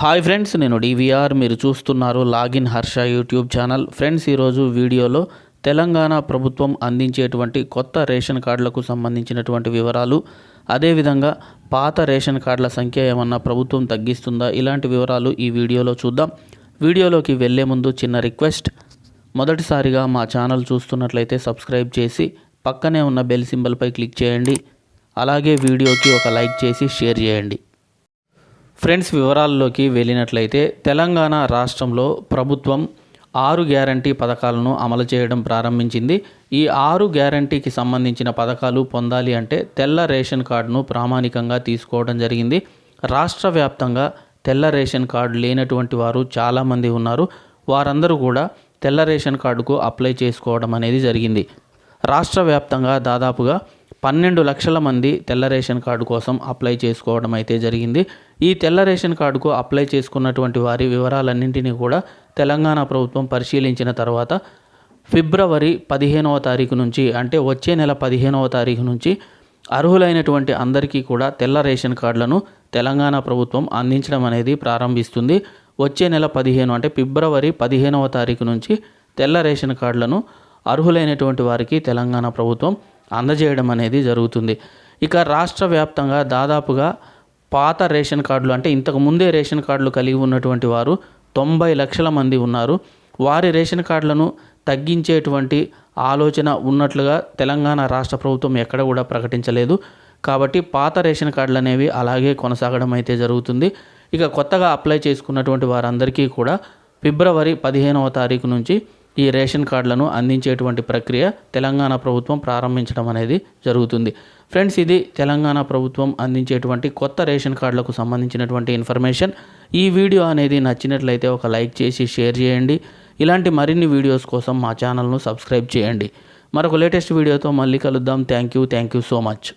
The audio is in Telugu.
హాయ్ ఫ్రెండ్స్ నేను డివిఆర్ మీరు చూస్తున్నారు login Harsha YouTube channel. Friends ఈరోజు వీడియోలో తెలంగాణ ప్రభుత్వం అందించేటువంటి కొత్త రేషన్ కార్డులకు సంబంధించినటువంటి వివరాలు అదేవిధంగా పాత రేషన్ కార్డుల సంఖ్య ఏమన్నా ప్రభుత్వం తగ్గిస్తుందా? ఇలాంటి వివరాలు ఈ వీడియోలో చూద్దాం. వీడియోలోకి వెళ్ళే ముందు చిన్న రిక్వెస్ట్. మొదటిసారిగా మా ఛానల్ చూస్తున్నట్లయితే సబ్స్క్రైబ్ చేసి పక్కనే ఉన్న బెల్ సింబల్పై క్లిక్ చేయండి. అలాగే వీడియోకి ఒక లైక్ చేసి షేర్ చేయండి. ఫ్రెండ్స్ వివరాల్లోకి వెళ్ళినట్లయితే తెలంగాణ రాష్ట్రంలో ప్రభుత్వం ఆరు గ్యారంటీ పథకాలను అమలు చేయడం ప్రారంభించింది. ఈ ఆరు గ్యారంటీకి సంబంధించిన పథకాలు పొందాలి అంటే తెల్ల రేషన్ కార్డును ప్రామాణికంగా తీసుకోవడం జరిగింది. రాష్ట్ర వ్యాప్తంగా తెల్ల రేషన్ కార్డు లేనటువంటి వారు చాలామంది ఉన్నారు. వారందరూ కూడా తెల్ల రేషన్ కార్డుకు అప్లై చేసుకోవడం అనేది జరిగింది. రాష్ట్ర వ్యాప్తంగా దాదాపుగా పన్నెండు లక్షల మంది తెల్ల రేషన్ కార్డు కోసం అప్లై చేసుకోవడం అయితే జరిగింది. ఈ తెల్ల రేషన్ కార్డుకు అప్లై చేసుకున్నటువంటి వారి వివరాలన్నింటినీ కూడా తెలంగాణ ప్రభుత్వం పరిశీలించిన తర్వాత ఫిబ్రవరి పదిహేనవ తారీఖు నుంచి అంటే వచ్చే నెల పదిహేనవ తారీఖు నుంచి అర్హులైనటువంటి అందరికీ కూడా తెల్ల రేషన్ కార్డులను తెలంగాణ ప్రభుత్వం అందించడం అనేది ప్రారంభిస్తుంది. వచ్చే నెల పదిహేను అంటే ఫిబ్రవరి పదిహేనవ తారీఖు నుంచి తెల్ల రేషన్ కార్డులను అర్హులైనటువంటి వారికి తెలంగాణ ప్రభుత్వం అందజేయడం అనేది జరుగుతుంది. ఇక రాష్ట్ర వ్యాప్తంగా దాదాపుగా పాత రేషన్ కార్డులు అంటే ఇంతకు ముందే రేషన్ కార్డులు కలిగి ఉన్నటువంటి వారు తొంభై లక్షల మంది ఉన్నారు. వారి రేషన్ కార్డులను తగ్గించేటువంటి ఆలోచన ఉన్నట్లుగా తెలంగాణ రాష్ట్ర ప్రభుత్వం ఎక్కడ కూడా ప్రకటించలేదు. కాబట్టి పాత రేషన్ కార్డులు అనేవి అలాగే కొనసాగడం అయితే జరుగుతుంది. ఇక కొత్తగా అప్లై చేసుకున్నటువంటి వారందరికీ కూడా ఫిబ్రవరి పదిహేనవ తారీఖు నుంచి ఈ రేషన్ కార్డులను అందించేటువంటి ప్రక్రియ తెలంగాణ ప్రభుత్వం ప్రారంభించడం అనేది జరుగుతుంది. ఫ్రెండ్స్ ఇది తెలంగాణ ప్రభుత్వం అందించేటువంటి కొత్త రేషన్ కార్డులకు సంబంధించినటువంటి ఇన్ఫర్మేషన్. ఈ వీడియో అనేది నచ్చినట్లయితే ఒక లైక్ చేసి షేర్ చేయండి. ఇలాంటి మరిన్ని వీడియోస్ కోసం మా ఛానల్ను సబ్స్క్రైబ్ చేయండి. మరొక లేటెస్ట్ వీడియోతో మళ్ళీ కలుద్దాం. Thank you. Thank you so much.